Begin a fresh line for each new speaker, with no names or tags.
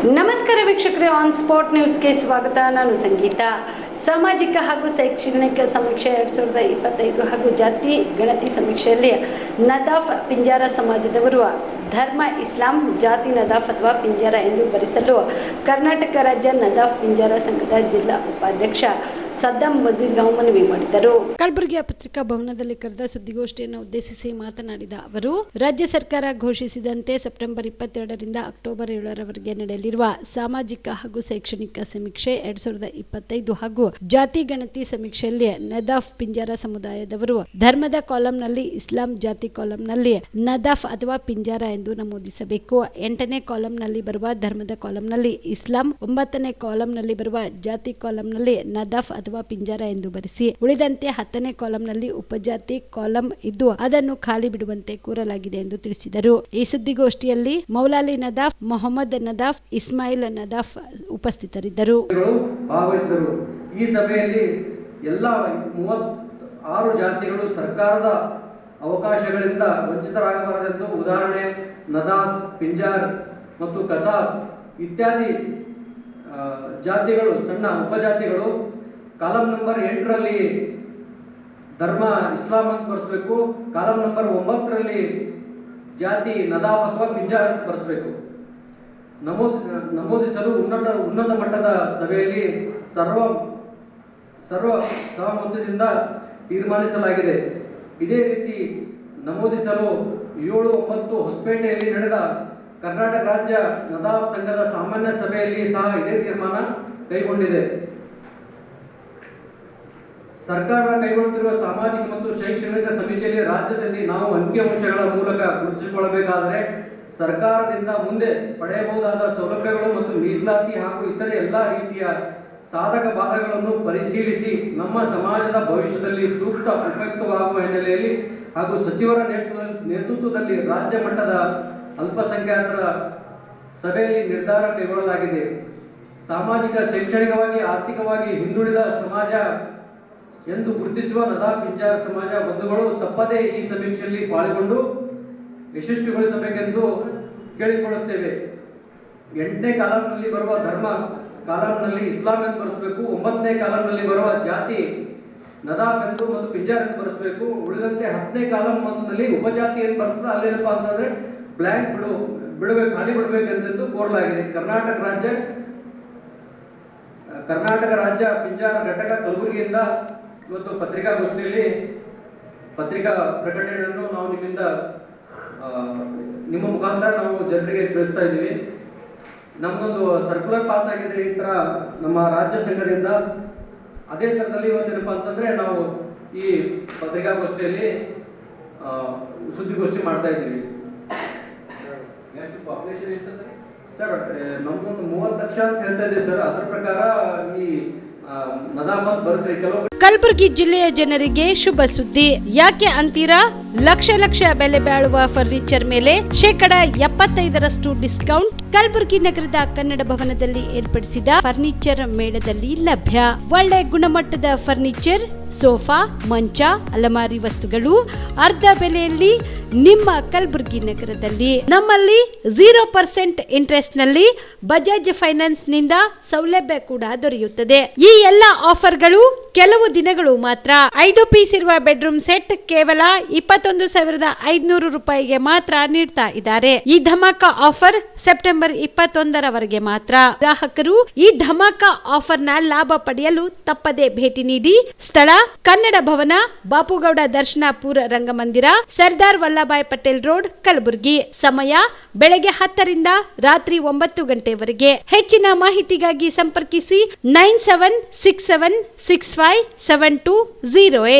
ನಮಸ್ಕಾರ ವೀಕ್ಷಕರೇ on spot ನ್ಯೂಸ್ಗೆ ಸ್ವಾಗತ. ನಾನು ಸಂಗೀತ. ಸಾಮಾಜಿಕ ಹಾಗೂ ಶೈಕ್ಷಣಿಕ ಸಮೀಕ್ಷೆ ಎರಡು ಸಾವಿರದ ಇಪ್ಪತ್ತೈದು ಹಾಗೂ ಜಾತಿ ಗಣತಿ ಸಮೀಕ್ಷೆಯಲ್ಲಿ ನದಾಫ್ ಪಿಂಜಾರ ಸಮಾಜದವರು, ಧರ್ಮ, ಇಸ್ಲಾಂ, ಜಾತಿ ನದಾಫ್ ಅಥವಾ ಪಿಂಜಾರ ಎಂದು ಭರಿಸಲು ಕರ್ನಾಟಕ ರಾಜ್ಯ ನದಾಫ್ ಪಿಂಜಾರ ಸಂಘದ ಜಿಲ್ಲಾ ಉಪಾಧ್ಯಕ್ಷ ಸದ್ದಾಂ ವಜೀರ್ಗಾಂವ್ ಮನವಿ ಮಾಡಿದರು. ಕಲಬುರಗಿಯ ಪತ್ರಿಕಾ ಭವನದಲ್ಲಿ ಕರೆದ ಸುದ್ದಿಗೋಷ್ಠಿಯನ್ನು ಉದ್ದೇಶಿಸಿ ಮಾತನಾಡಿದ ಅವರು, ರಾಜ್ಯ ಸರ್ಕಾರ ಘೋಷಿಸಿದಂತೆ ಸೆಪ್ಟೆಂಬರ್ ಇಪ್ಪತ್ತೆರಡರಿಂದ ಅಕ್ಟೋಬರ್ ಏಳರವರೆಗೆ ನಡೆಯಲಿರುವ ಸಾಮಾಜಿಕ ಹಾಗೂ ಶೈಕ್ಷಣಿಕ ಸಮೀಕ್ಷೆ ಎರಡ್ ಸಾವಿರದ ಇಪ್ಪತ್ತೈದು ಹಾಗೂ ಜಾತಿ ಗಣತಿ ಸಮೀಕ್ಷೆಯಲ್ಲಿ ನದಾಫ್ ಪಿಂಜಾರ ಸಮುದಾಯದವರು ಧರ್ಮದ ಕಾಲಂನಲ್ಲಿ ಇಸ್ಲಾಂ ಜಾತಿ ಕಾಲಂನಲ್ಲಿ ನದಾಫ್ ಅಥವಾ ಪಿಂಜಾರ ಎಂದು ನಮೂದಿಸಬೇಕು. ಎಂಟನೇ ಕಾಲಂನಲ್ಲಿ ಬರುವ ಧರ್ಮದ ಕಾಲಂನಲ್ಲಿ ಇಸ್ಲಾಂ, ಒಂಬತ್ತನೇ ಕಾಲಂನಲ್ಲಿ ಬರುವ ಜಾತಿ ಕಾಲಂನಲ್ಲಿ ನದಾಫ್ ಅಥವಾ ಪಿಂಜಾರ ಎಂದು ಬರೆಸಿ. ಉಳಿದಂತೆ ಹತ್ತನೇ ಕಾಲಂನಲ್ಲಿ ಉಪಜಾತಿ ಕಾಲಂ ಇದ್ದು ಅದನ್ನು ಖಾಲಿ ಬಿಡುವಂತೆ ಕೋರಲಾಗಿದೆ ಎಂದು ತಿಳಿಸಿದರು. ಈ ಸುದ್ದಿಗೋಷ್ಠಿಯಲ್ಲಿ ಮೌಲಾಲಿ ನದಾಫ್, ಮೊಹಮ್ಮದ್ ನದಾಫ್, ಇಸ್ಮಾಯಿಲ್ ನದಾಫ್ ಉಪಸ್ಥಿತರಿದ್ದರು.
ಈ ಸಭೆಯಲ್ಲಿ ಎಲ್ಲ ಆರು ಜಾತಿಗಳು ಸರ್ಕಾರದ ಅವಕಾಶಗಳಿಂದ ವಂಚಿತರಾಗಬಾರದೆಂದು ಉದಾಹರಣೆ ನದಾಫ್, ಪಿಂಜಾರ್ ಮತ್ತು ಕಸಾಬ್ ಇತ್ಯಾದಿ ಜಾತಿಗಳು, ಸಣ್ಣ ಉಪಜಾತಿಗಳು ಕಾಲಂ ನಂಬರ್ ಎಂಟರಲ್ಲಿ ಧರ್ಮ ಇಸ್ಲಾಂ ಅಂತ ಬರೆಸ್ಬೇಕು. ಕಾಲಂ ನಂಬರ್ ಒಂಬತ್ತರಲ್ಲಿ ಜಾತಿ ನದಾ ಅಥವಾ ಪಿಂಜಾರ್ ಬರೆಸ್ಬೇಕು. ನಮೂದ್, ನಮೂದಿಸಲು ಉನ್ನತ ಉನ್ನತ ಮಟ್ಟದ ಸಭೆಯಲ್ಲಿ ಸರ್ವ ಸರ್ವ ಸಹಮತದಿಂದ ತೀರ್ಮಾನಿಸಲಾಗಿದೆ. ಇದೇ ರೀತಿ ನಮೂದಿಸಲು ಏಳು ಒಂಬತ್ತು ಹೊಸಪೇಟೆಯಲ್ಲಿ ನಡೆದ ಕರ್ನಾಟಕ ರಾಜ್ಯ ನದಾ ಸಂಘದ ಸಾಮಾನ್ಯ ಸಭೆಯಲ್ಲಿ ಸಹ ಇದೇ ತೀರ್ಮಾನ ಕೈಗೊಂಡಿದೆ. ಸರ್ಕಾರ ಕೈಗೊಳ್ಳುತ್ತಿರುವ ಸಾಮಾಜಿಕ ಮತ್ತು ಶೈಕ್ಷಣಿಕ ಸಮೀಕ್ಷೆಯಲ್ಲಿ ರಾಜ್ಯದಲ್ಲಿ ನಾವು ಅಂಕಿಅಂಶಗಳ ಮೂಲಕ ಗುರುತಿಸಿಕೊಳ್ಳಬೇಕಾದರೆ ಸರ್ಕಾರದಿಂದ ಮುಂದೆ ಪಡೆಯಬಹುದಾದ ಸೌಲಭ್ಯಗಳು ಮತ್ತು ಮೀಸಲಾತಿ ಹಾಗೂ ಇತರೆ ಎಲ್ಲ ರೀತಿಯ ಸಾಧಕ ಬಾಧಕಗಳನ್ನು ಪರಿಶೀಲಿಸಿ ನಮ್ಮ ಸಮಾಜದ ಭವಿಷ್ಯದಲ್ಲಿ ಸೂಕ್ತ ಉಪಯುಕ್ತವಾಗುವ ಹಿನ್ನೆಲೆಯಲ್ಲಿ ಹಾಗೂ ಸಚಿವರ ನೇತೃತ್ವದಲ್ಲಿ ರಾಜ್ಯ ಮಟ್ಟದ ಅಲ್ಪಸಂಖ್ಯಾತರ ಸಭೆಯಲ್ಲಿ ನಿರ್ಧಾರ ಕೈಗೊಳ್ಳಲಾಗಿದೆ. ಸಾಮಾಜಿಕ, ಶೈಕ್ಷಣಿಕವಾಗಿ, ಆರ್ಥಿಕವಾಗಿ ಹಿಂದುಳಿದ ಸಮಾಜ ಎಂದು ಗುರುತಿಸುವ ನದಾ ಪಿಂಚಾರ ಸಮಾಜ ಬಂಧುಗಳು ತಪ್ಪದೇ ಈ ಸಮೀಕ್ಷೆಯಲ್ಲಿ ಪಾಲ್ಗೊಂಡು ಯಶಸ್ವಿಗೊಳಿಸಬೇಕೆಂದು ಕೇಳಿಕೊಳ್ಳುತ್ತೇವೆ. ಎಂಟನೇ ಕಾಲಂನಲ್ಲಿ ಬರುವ ಧರ್ಮ ಕಾಲಂನಲ್ಲಿ ಇಸ್ಲಾಂ ಎಂದು ಬರೆಸಬೇಕು, ಒಂಬತ್ತನೇ ಕಾಲಂನಲ್ಲಿ ಬರುವ ಜಾತಿ ನದಾಫ್ ಎಂದು ಮತ್ತು ಪಿಂಜಾರ್ ಎಂದು ಬರೆಸಬೇಕು, ಉಳಿದಂತೆ ಹತ್ತನೇ ಕಾಲಂನಲ್ಲಿ ಉಪಜಾತಿ ಏನು ಬರ್ತದೆ, ಅಲ್ಲೇನಪ್ಪ ಅಂತಂದ್ರೆ ಬ್ಲ್ಯಾಂಕ್ ಬಿಡು ಬಿಡಬೇಕು ಖಾಲಿ ಬಿಡಬೇಕೆಂದು ಕೋರಲಾಗಿದೆ. ಕರ್ನಾಟಕ ರಾಜ್ಯ ಕರ್ನಾಟಕ ರಾಜ್ಯ ಪಿಂಜಾರ ಘಟಕ ಕಲಬುರಗಿಯಿಂದ ಇವತ್ತು ಪತ್ರಿಕಾಗೋಷ್ಠಿಯಲ್ಲಿ ಪತ್ರಿಕಾ ಪ್ರಕಟಣೆಯನ್ನು ನಾವು ನಿಮ್ಮಿಂದ ನಿಮ್ಮ ಮುಖಾಂತರ ನಾವು ಜನರಿಗೆ ತಿಳಿಸ್ತಾ ಇದ್ದೀವಿ. ನಮ್ಮದೊಂದು ಸರ್ಕ್ಯುಲರ್ ಪಾಸ್ ಆಗಿದೆ ಈ ಥರ ನಮ್ಮ ರಾಜ್ಯ ಸಂಘದಿಂದ. ಅದೇ ಥರದಲ್ಲಿ ಇವತ್ತೇನಪ್ಪ ಅಂತಂದರೆ ನಾವು ಈ ಪತ್ರಿಕಾಗೋಷ್ಠಿಯಲ್ಲಿ ಸುದ್ದಿಗೋಷ್ಠಿ ಮಾಡ್ತಾ ಇದ್ದೀವಿ. ಸರ್ ನಮ್ದೊಂದು ಮೂವತ್ತು ಲಕ್ಷ ಅಂತ ಹೇಳ್ತಾ ಇದ್ದೀವಿ ಸರ್. ಅದ್ರ ಪ್ರಕಾರ ಈ
ಕಲಬುರಗಿ ಜಿಲ್ಲೆಯ ಜನರಿಗೆ ಶುಭ ಸುದ್ದಿ. ಯಾಕೆ ಅಂತೀರಾ? ಲಕ್ಷ ಲಕ್ಷ ಬೆಲೆ ಬಾಳುವ ಫರ್ನಿಚರ್ ಮೇಲೆ ಶೇಕಡ ಎಪ್ಪತ್ತೈದರಷ್ಟು ಡಿಸ್ಕೌಂಟ್ ಕಲಬುರಗಿ ನಗರದ ಕನ್ನಡ ಭವನದಲ್ಲಿ ಏರ್ಪಡಿಸಿದ ಫರ್ನಿಚರ್ ಮೇಳದಲ್ಲಿ ಲಭ್ಯ. ಒಳ್ಳೆ ಗುಣಮಟ್ಟದ ಫರ್ನಿಚರ್ ಸೋಫಾ, ಮಂಚ, ಅಲಮಾರಿ ವಸ್ತುಗಳು, ಅರ್ಧ ಬೆಲೆಯಲ್ಲಿ ನಿಮ್ಮ ಕಲಬುರಗಿ ನಗರದಲ್ಲಿ ನಮ್ಮಲ್ಲಿ ಝೀರೋ ಪರ್ಸೆಂಟ್ ಇಂಟ್ರೆಸ್ಟ್ನಲ್ಲಿ ಬಜಾಜ್ ಫೈನಾನ್ಸ್ನಿಂದ ಸೌಲಭ್ಯ ಕೂಡ ದೊರೆಯುತ್ತದೆ. ಈ ಎಲ್ಲ ಆಫರ್ಗಳು ಕೆಲವು ದಿನಗಳು ಮಾತ್ರ. ಐದು ಪೀಸ್ ಇರುವ ಬೆಡ್ರೂಮ್ ಸೆಟ್ ಕೇವಲ ಇಪ್ಪತ್ತೊಂದು ಸಾವಿರದ ಐದುನೂರು ರೂಪಾಯಿಗೆ ಮಾತ್ರ ನೀಡ್ತಾ ಇದ್ದಾರೆ. ಈ ಧಮಾಕ ಆಫರ್ ಸೆಪ್ಟೆಂಬರ್ ಇಪ್ಪತ್ತೊಂದರವರೆಗೆ ಮಾತ್ರ. ಗ್ರಾಹಕರು ಈ ಧಮಾಕ ಆಫರ್ನ ಲಾಭ ಪಡೆಯಲು ತಪ್ಪದೆ ಭೇಟಿ ನೀಡಿ ಸ್ಥಳ ಕನ್ನಡ ಭವನ ಬಾಪುಗೌಡ ದರ್ಶನಾಪುರ ರಂಗಮಂದಿರ, ಸರ್ದಾರ್ ವಲ್ಲಭಾಯ್ ಪಟೇಲ್ ರೋಡ್, ಕಲಬುರಗಿ. ಸಮಯ ಬೆಳಗ್ಗೆ ಹತ್ತರಿಂದ ರಾತ್ರಿ ಒಂಬತ್ತು ಗಂಟೆವರೆಗೆ. ಹೆಚ್ಚಿನ ಮಾಹಿತಿಗಾಗಿ ಸಂಪರ್ಕಿಸಿ nine seven six seven six five seven two zero eight.